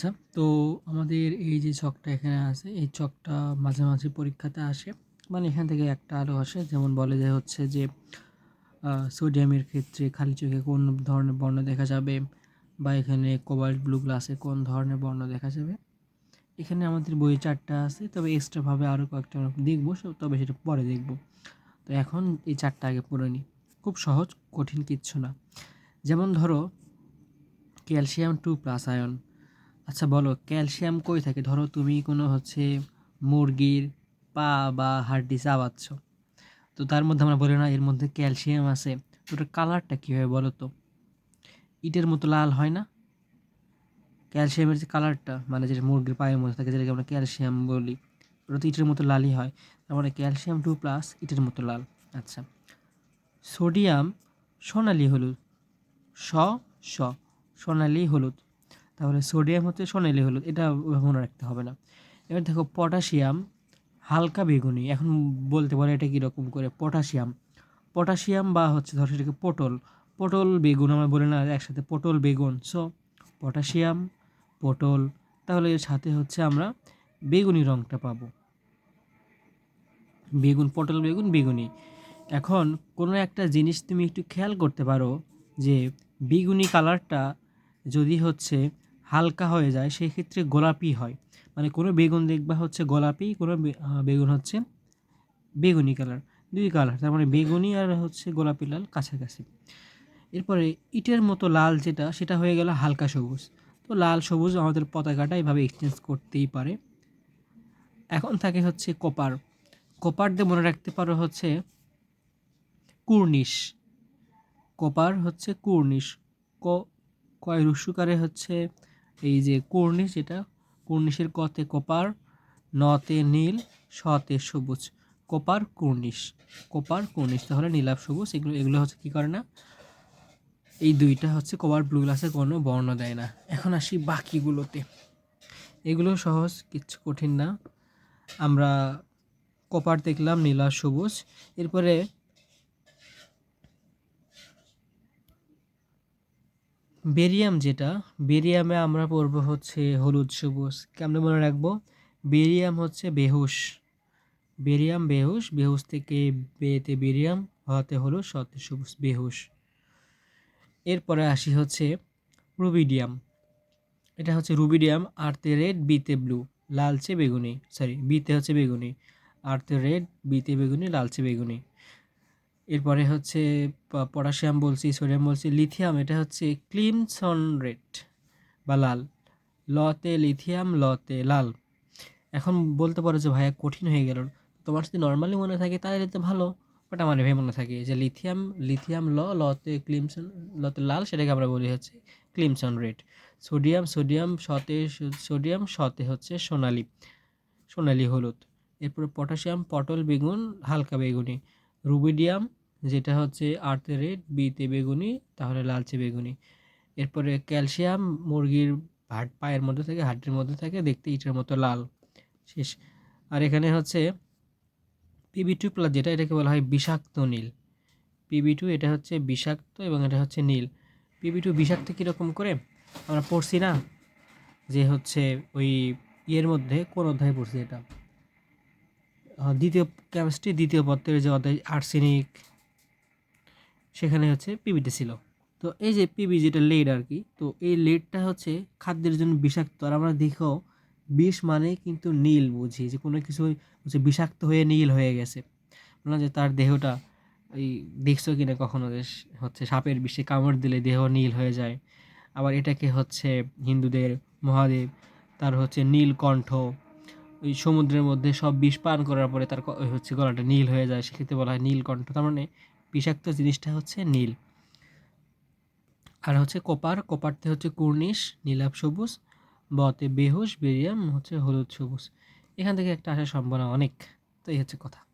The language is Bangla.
আচ্ছা তো আমাদের এই যে ছকটা এখানে আছে, এই ছকটা মাঝে মাঝে পরীক্ষাতে আসে। মানে এখান থেকে একটা আলো আসে, যেমন বলে যে হচ্ছে যে সোডিয়ামের ক্ষেত্রে খালি চোখে কোন ধরনের বর্ণ দেখা যাবে বা এখানে কোবাল্ট ব্লু গ্লাসে কোন ধরনের বর্ণ দেখা যাবে। এখানে আমাদের বই চারটা আছে, তবে এক্সট্রাভাবে আরও কয়েকটা দেখব তবে সেটা পরে দেখব। তো এখন এই চারটা আগে পড়ে নিই। খুব সহজ, কঠিন কিচ্ছু না। যেমন ধরো, ক্যালসিয়াম টু প্লাস আয়ন। আচ্ছা বলো, ক্যালসিয়াম কই থাকে? ধরো, তুমি কোনো হচ্ছে মুরগির পা বা হাড্ডি চাবাচ্ছ। তো তার মধ্যে আমরা বলি না, এর মধ্যে ক্যালসিয়াম আছে। তো ওটার কালারটা কী হয় বলো তো? ইটের মতো লাল হয় না? ক্যালসিয়ামের যে কালারটা মানে যেটা মুরগির পায়ের মধ্যে থাকে, যেটাকে আমরা ক্যালসিয়াম বলি, ওটা তো ইটের মতো লালই হয়। তার মানে ক্যালসিয়াম টু প্লাস ইটের মতো লাল। আচ্ছা সোডিয়াম সোনালি হলুদ স স সোনালি হলুদ। তাহলে সোডিয়াম হচ্ছে সোনালি হলুদ, এটা মনে রাখতে হবে না। এবার দেখো পটাশিয়াম, হালকা বেগুনি, এখন বলতে পারে এটা কীরকম করে, পটাশিয়াম। পটাশিয়াম বা হচ্ছে ধরো সেটাকে পটল পটল, বেগুন আমরা বলি না, একসাথে পটল, বেগুন। সো পটাশিয়াম, পটল, তাহলে এর সাথে হচ্ছে আমরা বেগুনি রঙটা পাবো। বেগুন, পটল, বেগুন, বেগুনি। এখন কোনো একটা জিনিস তুমি একটু খেয়াল করতে পারো যে বেগুনি কালারটা যদি হচ্ছে হালকা হয়ে যায় সেই ক্ষেত্রে গোলাপি হয়। মানে কোনো বেগুন দেখবা হচ্ছে গোলাপি, কোনো বেগুন হচ্ছে বেগুনি কালার, দুই কালার। তার মানে বেগুনি আর হচ্ছে গোলাপি লাল কাছাকাছি। এরপরে ইটের মতো লাল যেটা, সেটা হয়ে গেল হালকা সবুজ। তো লাল সবুজ আমাদের পতাকাটা এভাবে এক্সচেঞ্জ করতেই পারে। এখন থাকে হচ্ছে কপার। কপার দিয়ে মনে রাখতে পারো হচ্ছে কুর্নিশ। কপার হচ্ছে কুর্নিশ। ক কয় রুসুকারে হচ্ছে এই যে কুর্নিশ যেটা কুর্নিশের কতে কপার, নতে নীল শতে সবুজ। কপার, কুর্নিশ। কপার, কুর্নিশ। তাহলে নীলাভ সবুজ, এগুলো এগুলো হচ্ছে কী করে না? এই দুইটা হচ্ছে কভার ব্লু গ্লাসে কোনো বর্ণ দেয় না। এখন আসি বাকিগুলোতে। এগুলো সহজ কিচ্ছু কঠিন না। আমরা কপার দেখলাম, নীলা সবুজ। এরপরে বেরিয়াম যেটা, বেরিয়ামে আমরা পড়ব হচ্ছে হলুদ সবুজ। কেমনে মনে রাখব, বেরিয়াম হচ্ছে বেহুশ। বেরিয়াম বেহুশ বেহুশ থেকে বেতে বেরিয়াম, হতে হলুদ সতে সবুজ, বেহুশ। এরপরে আসি হচ্ছে রুবিডিয়াম। এটা হচ্ছে রুবিডিয়াম আরতে রেড বিতে ব্লু, লালচে বেগুনি। সরি বিতে হচ্ছে বেগুনি আরতে রেড বিতে বেগুনি, লালচে বেগুনি। এরপরে হচ্ছে পটাশিয়াম বলছি, সোডিয়াম বলছি, লিথিয়াম, এটা হচ্ছে ক্লিমসন রেড বা লাল। লতে লিথিয়াম, লতে লাল। এখন বলতে পারো যে ভাইয়া কঠিন হয়ে গেল। তোমার যদি নর্মালি মনে থাকে তাহলে তো ভালো বাট আমার এভাবে মনে থাকে যে লিথিয়াম লিথিয়াম, ল, লতে ক্লিমসন, লতে লাল, সেটাকে আমরা বলি হচ্ছে ক্লিমসন রেড সোডিয়াম সোডিয়াম সতে সোডিয়াম সতে হচ্ছে সোনালি সোনালি হলুদ। এরপরে পটাশিয়াম, পটল, বেগুন, হালকা বেগুনি। রুবিডিয়াম যেটা হচ্ছে আর্তে রেড বিতে বেগুনি, তাহলে লালচে বেগুনি। এরপরে ক্যালসিয়াম মুরগির হাট পায়ের মধ্যে থাকে, হাড্ডির মধ্যে থাকে, দেখতে ইটের মতো লাল। শেষ। আর এখানে হচ্ছে পিবি টু প্লাস যেটা এটাকে বলা হয় বিষাক্ত নীল। পিবি টু এটা হচ্ছে বিষাক্ত এবং এটা হচ্ছে নীল। পিবি টু বিষাক্ত কীরকম করে? আমরা পড়ছি না যে হচ্ছে ওই ইয়ের মধ্যে কোন অধ্যায়ে পড়ছি এটা। দ্বিতীয় কেমিস্ট্রি দ্বিতীয় পত্রের যে অধ্যায় আর্সেনিক সেখানে হচ্ছে পিবিতে ছিল। তো এই যে পিবি যেটা লেড আর কি, তো এই লেডটা হচ্ছে খাদ্যের জন্য বিষাক্ত। আর আমরা দেখো, বিষ মানে কিন্তু নীল বুঝি, যে কোনো কিছু হচ্ছে বিষাক্ত হয়ে নীল হয়ে গেছে। না যে তার দেহটা, এই দেখছ কিনা কখনো যে হচ্ছে সাপের বিষে কামড় দিলে দেহ নীল হয়ে যায়। আবার এটাকে হচ্ছে হিন্দুদের মহাদেব, তার হচ্ছে নীলকণ্ঠ ওই সমুদ্রের মধ্যে সব বিষ পান করার পরে তার হচ্ছে গলাটা নীল হয়ে যায়। সেক্ষেত্রে বলা হয় নীলকণ্ঠ তার মানে বিষাক্ত জিনিসটা হচ্ছে নীল। আর হচ্ছে কপার, কপারতে হচ্ছে কুর্নিশ, নীলাভ সবুজ, বতে বেহুশ, বেরিয়াম, হচ্ছে হলুদ সবুজ। এখান থেকে একটা আসার সম্ভাবনা অনেক, তো এই হচ্ছে কথা।